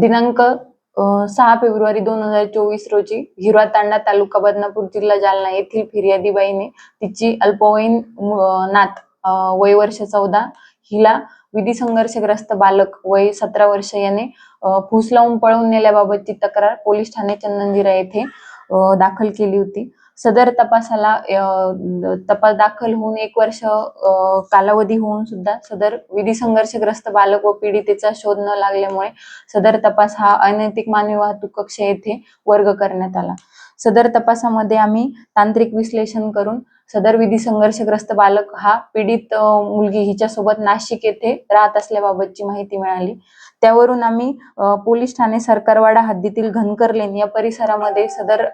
दिनांक सहा फेब्रुवारी दोन हजार चोवीस रोजी हिरवा तांडा तालुका बदनापूर जिल्हा जालना येथील फिर्यादीबाईने तिची अल्पवयीन नाथ नात वय वर्ष चौदा हिला विधी संघर्षग्रस्त बालक वय सतरा वर्ष याने फुस फूस लावून पळवून नेल्याबाबतची तक्रार पोलीस ठाणे चंदनजिरा येथे दाखल केली होती. सदर तपासाला तपास दाखल होऊन एक वर्ष कालावधी होऊन सुद्धा सदर विधी संघर्षग्रस्त बालक व पीडितेचा शोध न लागल्यामुळे सदर तपास हा अनैतिक मानवी वाहतूक कक्ष येथे वर्ग करण्यात आला. सदर तपासामध्ये आम्ही तांत्रिक विश्लेषण करून सदर विधी संघर्षग्रस्त बालक हा पीडित मुलगी हिच्यासोबत नाशिक येथे राहत असल्याबाबतची माहिती मिळाली. त्यावरून आम्ही पोलीस ठाणे सरकारवाडा हद्दीतील घनकर लेन या परिसरामध्ये सदर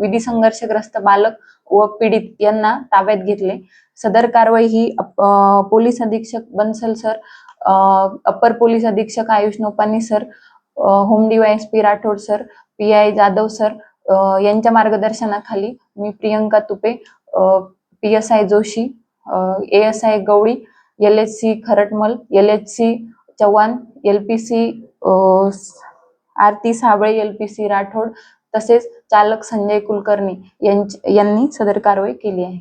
विधी संघर्षग्रस्त बालक व पीडित यांना ताब्यात घेतले. सदर कारवाई ही अप- पोलीस अधीक्षक बन्सल सर अपर अप्पर पोलीस अधीक्षक Ayush Nopani sir a, home DYSP Rathod sir P I Jadhav sir यांच्या मार्गदर्शनाखाली मी Priyanka Tupe P S I Joshi A S I Gawali L H C Kharatmal L H C Chavan L P C Aarti Sable L P C Rathod तसेच चालक संजय कुलकर्णी यांनी सदर कारवाई केली आहे.